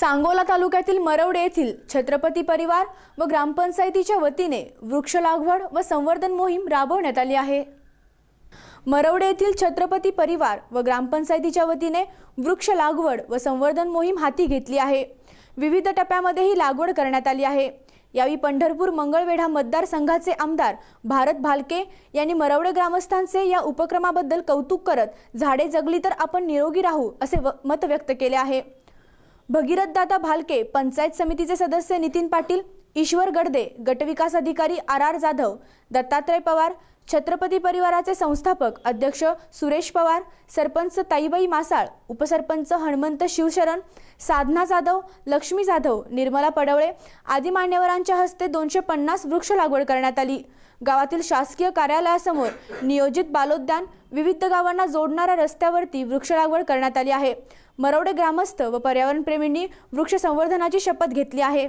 सांगोला तालुक्यातील मरवडे येथील छत्रपती परिवार व ग्रामपंचायतीच्या वतीने वृक्ष लागवड व संवर्धन मोहीम राबवण्यात आली आहे. मरवडे येथील छत्रपती परिवार व ग्रामपंचायतीच्या वतीने वृक्ष लागवड व संवर्धन मोहीम हाती घेतली आहे. विविध टप्प्यामध्ये ही लागवड करण्यात आली आहे. यावेळी पंढरपूर मंगळवेढा मतदारसंघाचे आमदार भारत भालके यांनी मरवडे ग्रामस्थांचे या उपक्रमाबद्दल कौतुक करत झाडे जगली तर आपण निरोगी राहू असे व- मत व्यक्त केले आहे. भगीरथदादा भालके पंचायत समितीचे सदस्य नितीन पाटील ईश्वर गडदे गटविकास अधिकारी आर आर जाधव दत्तात्रय पवार छत्रपती परिवाराचे संस्थापक अध्यक्ष सुरेश पवार सरपंच ताईबाई मासाळ उपसरपंच हणमंत शिवशरण साधना जाधव लक्ष्मी जाधव निर्मला पडवळे आदी मान्यवरांच्या हस्ते दोनशे पन्नास वृक्ष लागवड करण्यात आली. गावातील शासकीय कार्यालयासमोर नियोजित बालोद्यान विविध गावांना जोडणाऱ्या रस्त्यावरती वृक्ष लागवड करण्यात आली आहे. मरवडे ग्रामस्थ व पर्यावरणप्रेमींनी वृक्ष संवर्धनाची शपथ घेतली आहे.